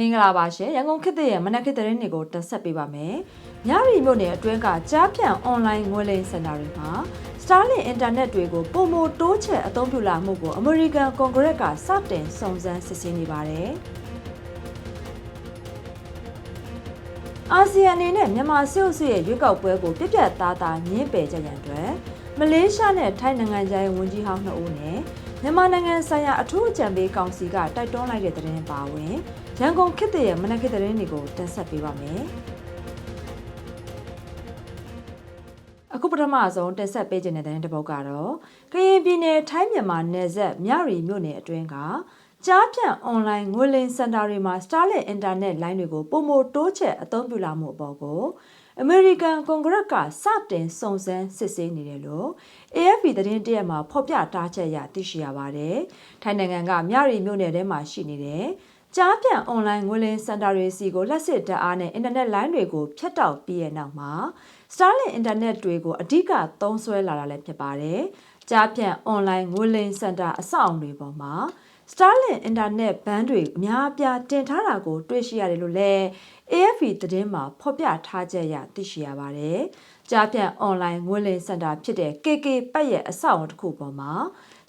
မင်္ဂလာပါရှင်ရန်ကုန်ခေတ်သစ်ရဲ့မနက်ခေတ်သတင်းတွေကိုတင်ဆက်ပေးပါမယ်။ညရီမြို့နယ်အတွင်းကကြားဖြန့်အွန်လိုင်းငွေလိမ်စင်တာတွေမှာ Starlink အင်တာနက်တွေကိုပုံမတိုးချဲ့အသုံးပြုလာမှုကိုအမေရိကန်ကွန်ဂရက်ကစတင်စုံစမ်းစစ်ဆေးနေပါတယ်။အာဆီယံအနေနဲ့မြန်မာစစ်အုပ်စုရဲ့ရွေးကောက်ပွဲကိုပြက်ပြက်သားသားညှင်းပယ်ကြရန်အတွက်မလေးရှားနဲ့ထိုင်းနိုင်ငံခြားရေးဝန်ကြီးဟောင်းနှစ်ဦးနဲ့မြန်မာနိုင်ငံဆိုင်ရာအထူးအကြံပေးကောင်စီကတိုက်တွန်းလိုက်တဲ့သတင်းပါဝင် ရန်ကုန်ခေတ်သစ်ရဲ့မနက်ခေတ်သတင်းတွေကိုတင်ဆက်ပေးပါမယ်။အခုပထမဆုံးတင်ဆက်ပေးခြင်းတဲ့သတင်းတစ်ပုဒ်ကတော့ကရင်ပြည်နယ်ထိုင်းမြန်မာနယ်စပ်မြရီမြို့နယ်အတွင်းကကြားဖြန့်အွန်လိုင်းငွေလိမ်စင်တာတွေမှာ Starlink အင်တာနက်လိုင်းတွေကိုပုံမတိုးချဲ့အသုံးပြုလာမှုအပေါ်ကိုအမေရိကန်ကွန်ဂရက်ကစတင်စုံစမ်းစစ်ဆေးနေတယ်လို့ AFP သတင်းတရက်မှာဖော်ပြထားချက်အရသိရှိရပါတယ်။ထိုင်းနိုင်ငံကမြရီမြို့နယ်ထဲမှာရှိနေတဲ့ ကြားပြန်အွန်လိုင်းငွေလိမ်စင်တာတွေစီကိုလက်စစ်ဓာတ်အားနဲ့အင်တာနက်လိုင်းတွေကိုဖြတ်တောက်ပြီးရဲ့နောက်မှာ Starlink အင်တာနက်တွေကိုအဓိကသုံးစွဲလာတာလည်းဖြစ်ပါတယ်။ကြားပြန်အွန်လိုင်းငွေလိမ်စင်တာအဆောက်အုံတွေပေါ်မှာ Starlink အင်တာနက်ဘန်းတွေအများအပြားတင်ထားတာကို တွေ့ရှိရတယ်လို့လည်း AFP သတင်းမှာဖော်ပြထားချက်ရသိရှိရပါတယ်။ကြားပြန်အွန်လိုင်းငွေလိမ်စင်တာဖြစ်တဲ့ KK ပတ်ရဲ့အဆောက်အုံတစ်ခုပေါ်မှာ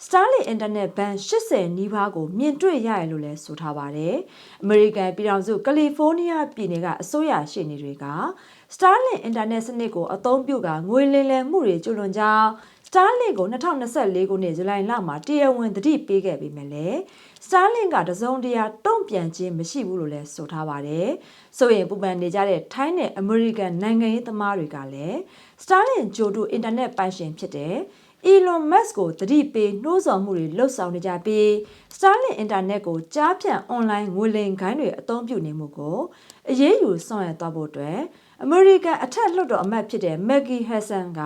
Starlink Internet ဘန်80နီးပါးကိုမြင်တွေ့ရရလို့လည်းဆိုထားပါတယ်။ American ပြည်ထောင်စုကယ်လီဖိုးနီးယားပြည်နယ်ကအစိုးရရှိနေတွေက Starlink Internet စနစ်ကိုအသုံးပြုကငွေလင်လည်မှုတွေကျူးလွန်ကြောင်း Starlink ကို2024ခုနှစ်ဇူလိုင်လမှာတရားဝင်သတိပေးခဲ့ပြီးမြဲလေ Starlink ကတစုံတရာတုံ့ပြန်ခြင်းမရှိဘူးလို့လည်းဆိုထားပါတယ်။ဆိုရင်ပူပန်နေကြတဲ့ထိုင်းနဲ့ American နိုင်ငံရေးသမားတွေကလည်း Starlink ဂျိုတူအင်တာနက်ပိုင်ရှင်ဖြစ်တဲ့ Elon Musk ကိုတတိပေးနှိုးဆော်မှုတွေလှုပ်ဆောင်နေကြပြီး Starlink Internet ကိုကြားဖြန့် online ငွေလိမ်ခိုင်းတွေအသုံးပြုနေမှုကိုအရေးယူဆောင်ရွက်သွားဖို့အတွက်အမေရိကန်အထက်လွှတ်တော်အမတ်ဖြစ်တဲ့ Maggie Hassan က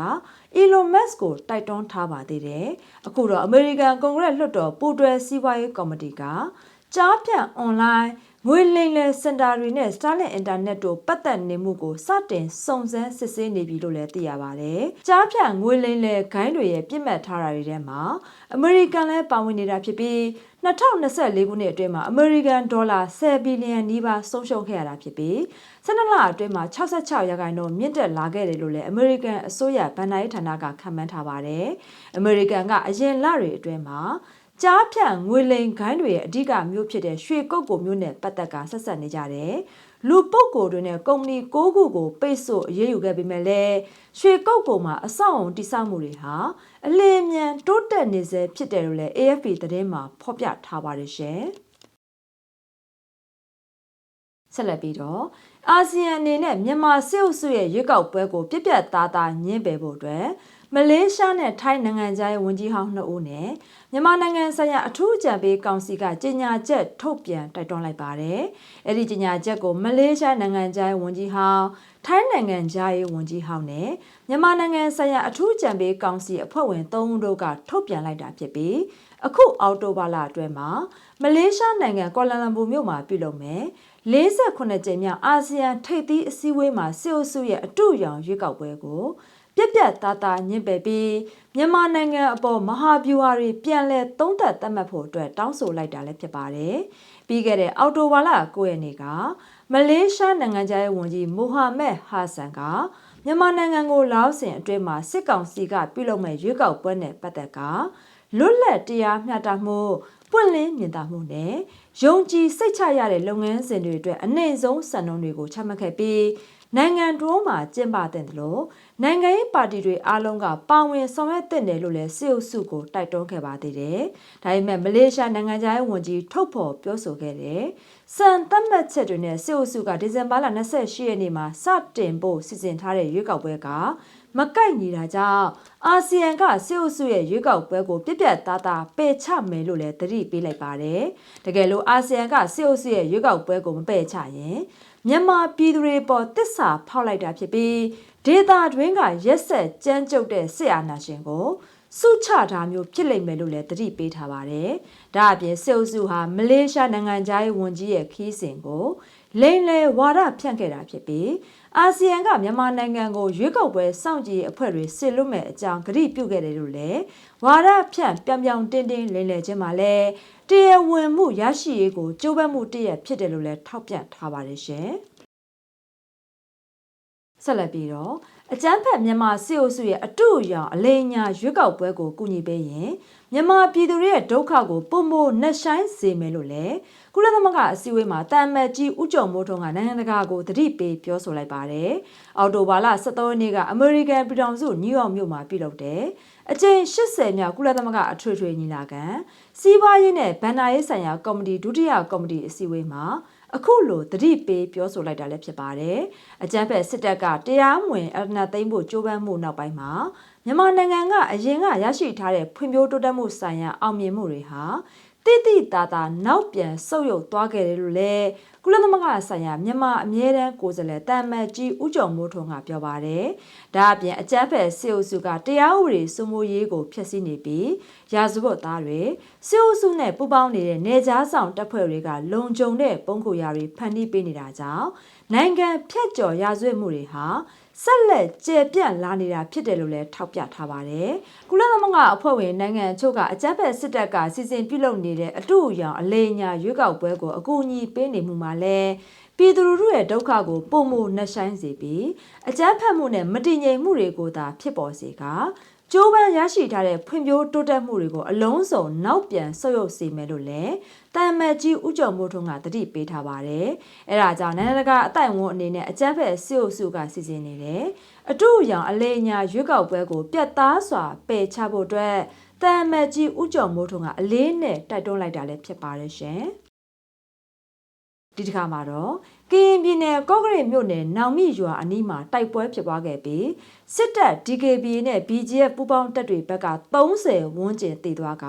Elon Musk ကိုတိုက်တွန်းထားပါသေးတယ်။အခုတော့အမေရိကန်ကွန်ဂရက်လွှတ်တော်ပူးတွဲစီးပွားရေးကော်မတီကကြားဖြန့် online ငွေလိမ်လည်စင်တာတွေနဲ့ Starlink Internet တို့ပတ်သက်နေမှုကိုစတင်စုံစမ်းစစ်ဆေးနေပြီလို့လည်းသိရပါတယ်။ကြားဖြန့်ငွေလိမ်လည်ဂိုင်းတွေရဲ့ပြစ်မှတ်ထားတာတွေထဲမှာအမေရိကန်လည်းပါဝင်နေတာဖြစ်ပြီး2024ခုနှစ်အတွင်းမှာအမေရိကန်ဒေါ်လာ10ဘီလီယံနီးပါးဆုံးရှုံးခဲ့ရတာဖြစ်ပြီး12လအတွင်းမှာ66ရာခိုင်နှုန်းမြင့်တက်လာခဲ့တယ်လို့လည်းအမေရိကန်အစိုးရဗန်နာရေးဌာနကခန့်မှန်းထားပါတယ်။အမေရိကန်ကအရင်လတွေအတွင်းမှာ ကြားဖြန့်ငွေလိမ်ဂိုင်းတွေရဲ့အဓိကမျိုးဖြစ်တဲ့ရွှေကုတ်ကိုမျိုးနဲ့ပတ်သက်ကဆက်ဆက်နေကြတယ်။လူပုတ်ကိုတွေနဲ့ကုမ္ပဏီ၉ခုကိုပိတ်ဆို့အရေးယူခဲ့ပေမဲ့လည်းရွှေကုတ်ကိုမှာအဆောက်အုံတိစောက်မှုတွေဟာအလင်းမြန်တိုးတက်နေစေဖြစ်တယ်လို့လည်း AFP သတင်းမှာဖော်ပြထားပါတယ်ရှင်။ဆက်လက်ပြီးတော့အာဆီယံအနေနဲ့မြန်မာစစ်အုပ်စုရဲ့ရွေးကောက်ပွဲကိုပြက်ပြက်သားသားညှင်းပယ်ဖို့အတွက်မလေးရှားနဲ့ထိုင်းနိုင်ငံသားရဲ့ဝန်ကြီးဟောင်းနှစ်ဦးနဲ့မြန်မာနိုင်ငံဆိုင်ရာအထူးအကြံပေးကောင်စီကကြေညာချက်ထုတ်ပြန်တိုက်တွန်းလိုက်ပါတယ်။အဲ့ဒီကြေညာချက်ကိုမလေးရှားနိုင်ငံသားရဲ့ဝန်ကြီးဟောင်းထိုင်းနိုင်ငံသားရဲ့ဝန်ကြီးဟောင်းနဲ့မြန်မာနိုင်ငံဆိုင်ရာအထူးအကြံပေးကောင်စီအဖွဲ့ဝင်၃ဦးတို့ကထုတ်ပြန်လိုက်တာဖြစ်ပြီးအခုအော်တိုဘာလအတွင်းမှာမလေးရှားနိုင်ငံကွာလာလမ်ပူမြို့မှာပြုလုပ်မယ်48ကြိမ်မြောက်အာဆီယံထိပ်သီးအစည်းအဝေးမှာစစ်အုပ်စုရဲ့အတူရောင်ရွေးကောက်ပွဲကို ပြက်ပြက်သားသားညှင့်ပယ်ပြီးမြန်မာနိုင်ငံအပေါ်မဟာဗျူဟာတွေပြန်လည်သုံးသပ်သတ်မှတ်ဖို့အတွက်တောင်းဆိုလိုက်တာလည်းဖြစ်ပါတယ်။ပြီးခဲ့တဲ့အောက်တိုဘာလ9ရက်နေ့ကမလေးရှားနိုင်ငံသားရဲ့ဝန်ကြီးမိုဟာမက်ဟာဆန်ကမြန်မာနိုင်ငံကိုလာရောက်စဉ်အတွင်းမှာစစ်ကောင်စီကပြုလုပ်မဲ့ရွေးကောက်ပွဲနဲ့ပတ်သက်ကလွတ်လပ်တရားမျှတမှုပွင့်လင်းမြင်သာမှုနဲ့ယုံကြည်စိတ်ချရတဲ့လုပ်ငန်းစဉ်တွေအတွက်အနိုင်ဆုံးစံနှုန်းတွေကိုချမှတ်ခဲ့ပြီးနိုင်ငံတော်မှာကျင်းပတဲ့လို့နိုင်ငံရေးပါတီတွေအားလုံးကပါဝင်ဆောင်ရွက်တဲ့တယ်လို့လည်းစစ်အုပ်စုကိုတိုက်တွန်းခဲ့ပါသေးတယ်။ဒါပေမဲ့မလေးရှားနိုင်ငံသားရေးဝန်ကြီးထုတ်ဖော်ပြောဆိုခဲ့တယ်။စံသတ်မှတ်ချက်တွေနဲ့စစ်အုပ်စုကဒီဇင်ဘာလ28ရက်နေ့မှာစတင်ဖို့စီစဉ်ထားတဲ့ရွေးကောက်ပွဲကမကိုက်နေတာကြောင့်အာဆီယံကစစ်အုပ်စုရဲ့ရွေးကောက်ပွဲကိုပြက်ပြက်သားသားပယ်ချမယ်လို့လည်းသတိပေးလိုက်ပါတယ်။တကယ်လို့အာဆီယံကစစ်အုပ်စုရဲ့ရွေးကောက်ပွဲကိုမပယ်ချရင် မြန်မာပြည်သူတွေပေါ်တစ္ဆာဖောက်လိုက်တာဖြစ်ပြီးဒေတာတွင်းကရက်ဆက်ကြမ်းကြုတ်တဲ့စစ်အာဏာရှင်ကိုစုချတာမျိုးဖြစ်လိမ့်မယ်လို့လည်းတတိပေးထားပါတယ်။ဒါအပြင်စစ်အုပ်စုဟာမလေးရှားနိုင်ငံသားရေးဝန်ကြီးရဲ့ခီးစဉ်ကို လိမ့်လေဝါဒဖြန့်ခဲ့တာဖြစ်ပြီးအာဆီယံကမြန်မာနိုင်ငံကိုရွေးကောက်ပွဲစောင့်ကြည့်အဖွဲ့တွေဆစ်လွတ်မဲ့အကြောင်းကတိပြုခဲ့တယ်လို့လည်းဝါဒဖြန့်ပြောင်ပြောင်တင်းတင်းလင်းလည်ခြင်းမှာလည်းတရားဝင်မှုရရှိရေးကိုကြိုးပမ်းမှုတရက်ဖြစ်တယ်လို့လည်းထောက်ပြထားပါတယ်ရှင် ဆက်လက်ပြီးတော့အကျန်းဖက်မြန်မာစစ်အုပ်စုရဲ့အတူအယောင်အလိညာရွေးကောက်ပွဲကိုကူညီပေးရင်မြန်မာပြည်သူတွေရဲ့ဒုက္ခကိုပုံမနှက်ဆိုင်စေမယ်လို့လည်းကုလသမဂ္ဂအစည်းအဝေးမှာတာမတ်ကြီးဦးကျော်မိုးထွန်းကနိုင်ငံတကာကိုတတိပေးပြောဆိုလိုက်ပါတယ်။အော်တိုဘာလ23ရက်နေ့ကအမေရိကန်ပြည်ထောင်စုနယူးယောက်မြို့မှာပြုလုပ်တဲ့အကြိမ်80မြောက်ကုလသမဂ္ဂအထွေထွေညီလာခံစီးပွားရေးနဲ့ဗန်နာရေးဆိုင်ရာကော်မတီဒုတိယကော်မတီအစည်းအဝေးမှာ အခုလိုတတိပေးပြောဆိုလိုက်တာလည်းဖြစ်ပါတယ်။အကြမ်းဖက်စစ်တပ်ကတရားမဝင်အရဏသိမ်းဖို့ကြိုးပမ်းမှုနောက်ပိုင်းမှာမြန်မာနိုင်ငံကအရင်ကရရှိထားတဲ့ဖွံ့ဖြိုးတိုးတက်မှုဆိုင်ရာအောင်မြင်မှုတွေဟာ တိတိတသာနောက်ပြန်ဆုတ်ယုတ်သွားခဲ့တယ်လို့လည်းကုလသမဂ္ဂဆိုင်ရာမြန်မာအမြဲတမ်းကိုယ်စားလှယ်တာမတ်ကြီးဦးကျော်မိုးထွန်းကပြောပါတယ်။ဒါအပြင်အကြမ်းဖက်စစ်အုပ်စုကတရားဥပဒေစိုးမိုးရေးကိုဖျက်ဆီးနေပြီးရာဇဝတ်သားတွေစစ်အုပ်စုနဲ့ပူးပေါင်းနေတဲ့နေကြားဆောင်တပ်ဖွဲ့တွေကလုံခြုံတဲ့ပုံခုရာတွေဖန်တီးပေးနေတာကြောင့်နိုင်ငံဖြတ်ကျော်ရာဇဝတ်မှုတွေဟာ ဆက်လက်ကျေပြန့်လာနေတာဖြစ်တယ်လို့လည်းထောက်ပြထားပါတယ်။ကုလသမဂ္ဂအဖွဲ့ဝင်နိုင်ငံအချို့ကအကြမ်းဖက်စစ်တပ်ကစီစဉ်ပြုလုပ်နေတဲ့အတူအယောင်အလေညာရွေးကောက်ပွဲကိုအကူအညီပေးနေမှုမှာလည်းပြည်သူလူထုရဲ့ဒုက္ခကိုပုံမှုနှဆိုင်စေပြီးအကြမ်းဖက်မှုနဲ့မတည်ငြိမ်မှုတွေကိုသာဖြစ်ပေါ်စေက ကျိုးပန်းရရှိထားတဲ့ဖွံ့ဖြိုးတိုးတက်မှုတွေကိုအလုံးစုံနောက်ပြန်ဆုတ်ယုတ်စေမယ်လို့လည်းတမ်မတ်ကြီးဦးကျော်မိုးထွန်းကတတိပေးထားပါတယ်။အဲဒါကြောင့်နိုင်ငံတကာအတိုင်ဝန်းအနေနဲ့အကြမ်းဖက်စစ်အုပ်စုကစီစဉ်နေတယ်။အတူအယောင်အလေးညာရွေးကောက်ပွဲကိုပြတ်သားစွာပယ်ချဖို့အတွက်တမ်မတ်ကြီးဦးကျော်မိုးထွန်းကအလေးနဲ့တိုက်တွန်းလိုက်တာလည်းဖြစ်ပါတယ်ရှင်။ ဒီတစ်ခါမှာတော့ကရင်ပြည်နယ်ကော့ကရိတ်မြို့နယ်နောင်မိရွာအနီးမှာတိုက်ပွဲဖြစ်ပွားခဲ့ပြီးစစ်တပ် DKB နဲ့ BGF ပူးပေါင်းတပ်တွေဘက်က30ဝန်းကျင်တည်သွားက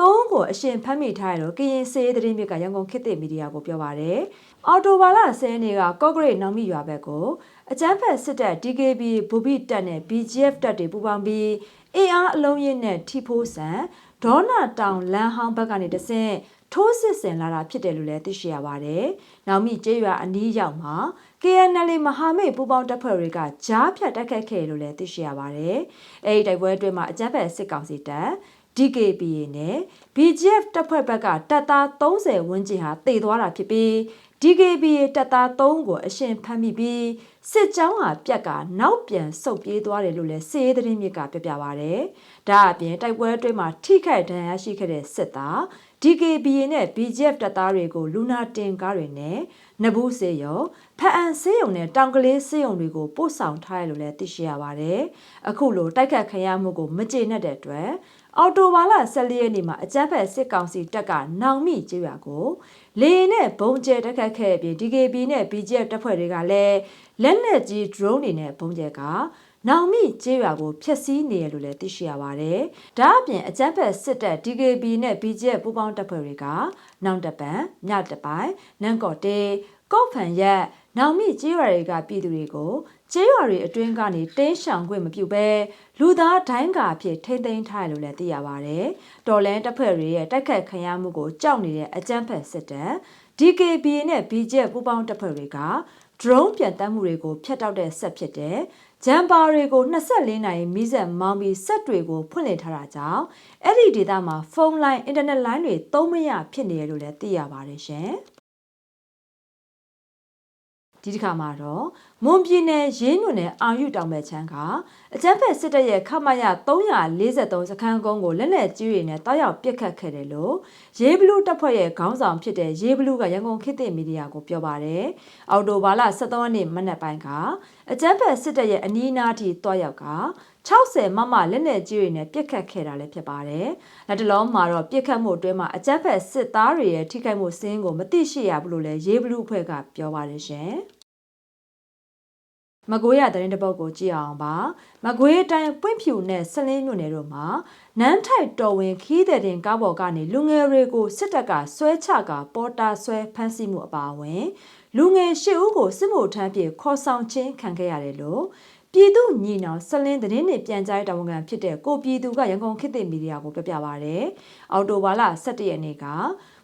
သုံးကိုအရှင်ဖမ်းမိထားရတော့ကရင်စေးသတင်းမြစ်ကရန်ကုန်ခေတ်သစ်မီဒီယာကိုပြောပါရယ်အော်တိုဘာလ10ရက်နေ့ကကော့ဂရိတ်နောင်မိရွာဘက်ကိုအကြမ်းဖက်စစ်တပ် DKB ဘူဘီတပ်နဲ့ BGF တပ်တွေပူးပေါင်းပြီးအင်အားအလုံးရင်းနဲ့ထိဖိုးဆန်ဒေါနာတောင်လမ်းဟောင်းဘက်ကနေတဆင့် ထိုးစစ်ဆင်လာတာဖြစ်တယ်လို့လည်းသိရှိရပါတယ်။နောက်မိကျေးရွာအနီးရောက်မှာ KNL မဟာမိတ်ပူးပေါင်းတပ်ဖွဲ့တွေကကြားဖြတ်တိုက်ခိုက်ခဲ့လို့လည်းသိရှိရပါတယ်။အဲဒီတိုက်ပွဲအတွင်းမှာအကြမ်းဖက်စစ်ကောင်စီတပ် DKPA နဲ့ BGF တပ်ဖွဲ့ဘက်ကတပ်သား30ဝန်းကျင်ဟာတည်သွားတာဖြစ်ပြီး DKPA တပ်သား3ကိုအရှင်ဖမ်းမိပြီးစစ်ကြောင်းဟာပြက်ကနောက်ပြန်ဆုတ်ပြေးသွားတယ်လို့လည်းစစ်ရေးသတင်းမြစ်ကပြပြပါဗျ။ဒါအပြင်တိုက်ပွဲအတွင်းမှာထိခိုက်ဒဏ်ရာရှိခဲ့တဲ့စစ်သား DKBA နဲ့ BGF တပ်သားတွေကိုလူနာတင်ကားတွေနဲ့နဘူးစေရောဖအံဆေးရုံနဲ့တောင်ကလေးဆေးရုံတွေကိုပို့ဆောင်ထားရလို့လည်းသိရှိရပါတယ်။အခုလိုတိုက်ခတ်ခံရမှုကိုမကျေနပ်တဲ့အတွက်အော်တိုဘာလ14ရက်နေ့မှာအကြမ်းဖက်စစ်ကောင်စီတပ်ကနောင်မိကျေးရွာကိုလေနဲ့ဘုံကျဲတက်ခတ်ခဲ့ပြီး DKB နဲ့ BGF တပ်ဖွဲ့တွေကလည်းလက်နက်ကြီး drone တွေနဲ့ဘုံကျဲက နောင်မိကျေးရွာကိုဖျက်ဆီးနေရလို့လည်းသိရှိရပါတယ်။ဒါအပြင်အကြမ်းဖက်စစ်တပ် DKB နဲ့ BGF ပူးပေါင်းတပ်ဖွဲ့တွေကနောင်တပံမြတပိုင်နန်းကော်တေကော့ဖန်ရက်နောင်မိကျေးရွာတွေကပြည်သူတွေကိုကျေးရွာတွေအတွင်းကနေတင်းရှောင်ခွင့်မပြုဘဲလူသားဒိုင်းကာအဖြစ်ထိမ့်သိမ်းထားရလို့လည်းသိရပါတယ်။တော်လန်တပ်ဖွဲ့တွေရဲ့တိုက်ခတ်ခံရမှုကိုကြောက်နေတဲ့အကြမ်းဖက်စစ်တပ် DKB နဲ့ BGF ပူးပေါင်းတပ်ဖွဲ့တွေက drone ပြန်တက်မှုတွေကိုဖျက်တောက်တဲ့ဆက်ဖြစ်တဲ့ ဂျမ်ပါတွေကို24နာရီမိဆက်မောင်းပြီးဆက်တွေကိုဖွင့်လှစ်ထားတာကြောင့်အဲ့ဒီဒေသမှာဖုန်းလိုင်းအင်တာနက်လိုင်းတွေသုံးမရဖြစ်နေရလို့လည်းသိရပါတယ်ရှင်။ဒီတစ်ခါမှာတော့ မွန်ပြည်နယ်ရင်းညွနယ်အာယုတောင်ဘက်ချမ်းကအကြမ်းဖက်စစ်တပ်ရဲ့ခမရ343စခန်းကုန်းကိုလက်နက်ကြီးတွေနဲ့တောက်ရောက်ပစ်ခတ်ခဲ့တယ်လို့ရေးဘလူးတပ်ဖွဲ့ရဲ့ခေါင်းဆောင်ဖြစ်တဲ့ရေးဘလူးကရန်ကုန်ခေတ်သစ်မီဒီယာကိုပြောပါတယ်။အော်တိုဘာလ23ရက်နေ့မနက်ပိုင်းကအကြမ်းဖက်စစ်တပ်ရဲ့အနီးအနားထိတွားရောက်က60မမလက်နက်ကြီးတွေနဲ့ပြစ်ခတ်ခဲ့တာလည်းဖြစ်ပါတယ်။လက်တလုံးမှာတော့ပြစ်ခတ်မှုအတွင်းမှာအကြမ်းဖက်စစ်သားတွေရဲ့ထိခိုက်မှုစင်းကိုမသိရှိရဘူးလို့လည်းရေးဘလူးအဖွဲ့ကပြောပါတယ်ရှင်။ မကွေးရသတင်းတပုတ်ကိုကြည့်အောင်ပါမကွေးတိုင်းပွင့်ဖြူနဲ့ဆလင်းမြို့နယ်တို့မှာနန်းထိုက်တော်ဝင်ခီးတဲ့တင်ကားပေါ်ကနေလူငယ်တွေကိုစစ်တပ်ကဆွဲချကပေါ်တာဆွဲဖမ်းဆီးမှုအပါအဝင်လူငယ်၈ဦးကိုစစ်မှုထမ်းပြေခေါ်ဆောင်ခြင်းခံခဲ့ရတယ်လို့ပြည်သူညီနောင်ဆလင်းသတင်းနဲ့ပြန်ကြားတာဝန်ခံဖြစ်တဲ့ကိုပြည်သူကရန်ကုန်ခေတ်သစ်မီဒီယာကိုပြပြပါရယ်အော်တိုဘာလ17ရက်နေ့က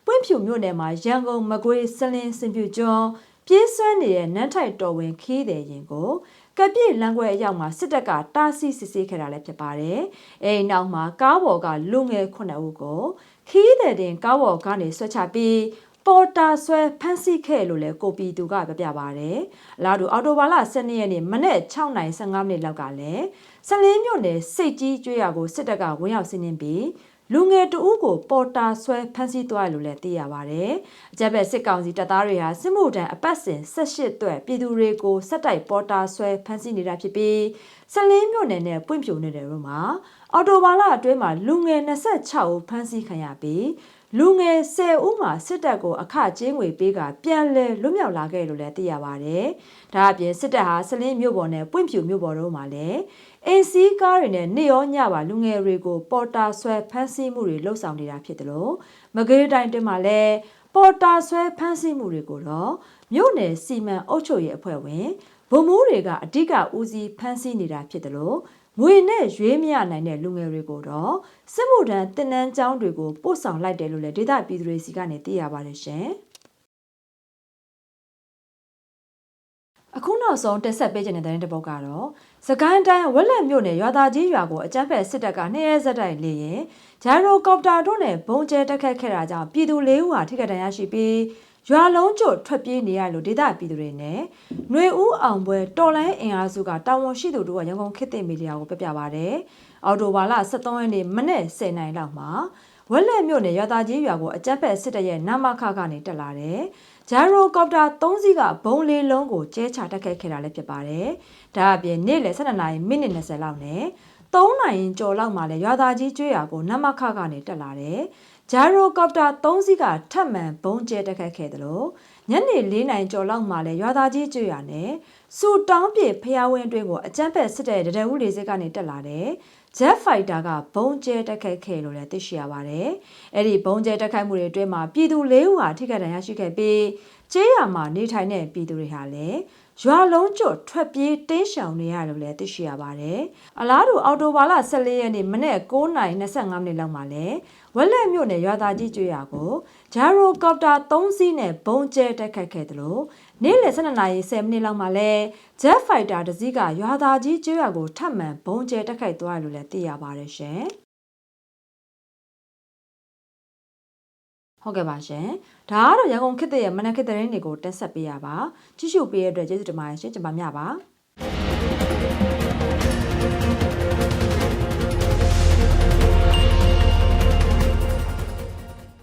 ပွင့်ဖြူမြို့နယ်မှာရန်ကုန်မကွေးဆလင်းစင်ပြူကျွန်း ပြေးဆွဲနေတဲ့နန်းထိုက်တော်ဝင်ခီးတဲ့ရင်ကိုကပြည့်လမ်းခွဲအရောက်မှာစစ်တပ်ကတားဆီးစစ်ဆေးခဲ့တာလည်းဖြစ်ပါတယ်။အဲဒီနောက်မှာကားပေါ်ကလူငယ်9ဦးကိုခီးတဲ့တင်ကားပေါ်ကနေဆွဲချပြီးပေါ်တာဆွဲဖမ်းဆီးခဲ့လို့လည်းကိုပီသူကပြပြပါတယ်။အလားတူအော်တိုဘာလ12ရက်နေ့မနေ့6:15မိနစ်လောက်ကလည်းစလင်းမြို့နယ်စိတ်ကြီးကျွေးရကိုစစ်တပ်ကဝင်ရောက်စီးနင်းပြီး လူငယ်တဦးကိုပေါ်တာဆွဲဖမ်းဆီးသွားတယ်လို့လည်းသိရပါတယ်။အကြက်ဘက်စစ်ကောင်စီတပ်သားတွေဟာစစ်မှုထမ်းအပတ်စဉ်18တွဲပြည်သူတွေကိုစက်တိုက်ပေါ်တာဆွဲဖမ်းဆီးနေတာဖြစ်ပြီးစလင်းမြို့နယ်နဲ့ပွင့်ဖြိုနေတဲ့တို့မှာအော်တိုဘာလအတွင်းမှာလူငယ်26ဦးဖမ်းဆီးခံရပြီးလူငယ်10ဦးမှာစစ်တပ်ကိုအခကျင်းငွေပေးကပြန်လည်လွတ်မြောက်လာခဲ့လို့လည်းသိရပါတယ်။ဒါအပြင်စစ်တပ်ဟာစလင်းမြို့ပေါ်နဲ့ပွင့်ဖြူမြို့ပေါ်တို့မှာလည်း အင်စီကားတွေနဲ့နေရောညပါလူငယ်တွေကို ပေါ်တာဆွဲဖမ်းဆီးမှုတွေလှုပ်ဆောင်နေတာဖြစ်တယ်လို့မကွေးတိုင်းတင်မှာလည်းပေါ်တာဆွဲဖမ်းဆီးမှုတွေကိုတော့မြို့နယ်စီမံအုပ်ချုပ်ရေးအဖွဲ့ဝင်ဗိုလ်မှူးတွေကအဓိကဦးစီးဖမ်းဆီးနေတာဖြစ်တယ်လို့ငွေနဲ့ရွေးမရနိုင်တဲ့လူငယ်တွေကိုတော့စစ်မှုထမ်းတင်နန်းကျောင်းတွေကိုပို့ဆောင်လိုက်တယ်လို့လည်းဒေသပြည်သူတွေစီကနေသိရပါတယ်ရှင်။ အခုနောက်ဆုံးတက်ဆက်ပေးခြင်းတဲ့တဲ့တစ်ပုတ်ကတော့စကိုင်းတိုင်းဝက်လက်မြို့နယ်ရွာသားကြီးရွာကိုအကြမ်းဖက်စစ်တပ်ကနှစ်ရက်ဆက်တိုက်လေရင်ဂျိုင်ရိုကော်ပတာတို့နဲ့ဘုံကျဲတက်ခတ်ခဲ့တာကြောင့်ပြည်သူ၄ဦးဟာထိခိုက်ဒဏ်ရာရှိပြီးရွာလုံးကျွတ်ထွက်ပြေးနေရလို့ဒေသပြည်သူတွေနဲ့ຫນွေဦးအောင်ပွဲတော်လိုင်းအင်အားစုကတာဝန်ရှိသူတို့ကရန်ကုန်ခေတ်သစ်မီဒီယာကိုပြပြပါဗျ။အော်တိုဘာလ23ရက်နေ့မနေ့10:00နာရီလောက်မှာဝက်လက်မြို့နယ်ရွာသားကြီးရွာကိုအကြမ်းဖက်စစ်တပ်ရဲ့နာမခကနေတက်လာတယ်။ ဂျာရိုကော်ပတာ3စီးကဘုံလေးလုံးကိုကျဲချတက်ခဲ့ခဲ့တာလည်းဖြစ်ပါတယ်။ဒါအပြင်နေ့လယ်12နာရီမိနစ်20လောက်နဲ့3နိုင်ကျော်လောက်မှလည်းရွာသားကြီးကျွေးရကိုနမခကနေတက်လာတယ်။ဂျာရိုကော်ပတာ3စီးကထပ်မံဘုံကျဲတက်ခတ်ခဲ့တယ်လို့ညနေ4နိုင်ကျော်လောက်မှလည်းရွာသားကြီးကျွေးရနဲ့စူတောင်းပြေဖျားဝင်းအတွင်းကိုအကြမ်းဖက်စစ်တဲ့တရဝူလေးစစ်ကနေတက်လာတယ်။ Jet Fighter ကဘုံကျဲတက်ခတ်ခဲ့လို့လည်းသိရှိရပါတယ်။အဲ့ဒီဘုံကျဲတက်ခတ်မှုတွေအတွင်းမှာပြည်သူ၄ဦးဟာထိခိုက်ဒဏ်ရာရှိခဲ့ပြီးကျေးရွာမှာနေထိုင်တဲ့ပြည်သူတွေဟာလည်းရွာလုံးကျွတ်ထွက်ပြေးတင်းရှောင်နေရလို့လည်းသိရှိရပါတယ်။အလားတူအော်တိုဘာလ14ရက်နေ့မနေ့9:25မိနစ်လောက်မှာလည်းဝက်လက်မြို့နယ်ရွာသားကြီးကျွေးရကိုဂျာရိုကော်ပတာ3စီးနဲ့ဘုံကျဲတက်ခတ်ခဲ့တယ်လို့ နေ့လယ်12နာရီ10မိနစ်လောက်မှာလည်း Jet Fighter တစ်စီးကရွာသားကြီးကျွေးရကိုထပ်မံဘုံကျဲတက်ခိုက်သွားတယ်လို့လည်းသိရပါတယ်ရှင်။ဟုတ်ကဲ့ပါရှင်။ဒါကတော့ရန်ကုန်ခေတ်ရဲ့မနက်ခေတ်သတင်းတွေကိုတင်ဆက်ပေးရပါ။ကြည့်ရှုပေးရတဲ့အတွက်ကျေးဇူးတင်ပါတယ်ရှင်။ကျွန်မမြပါ။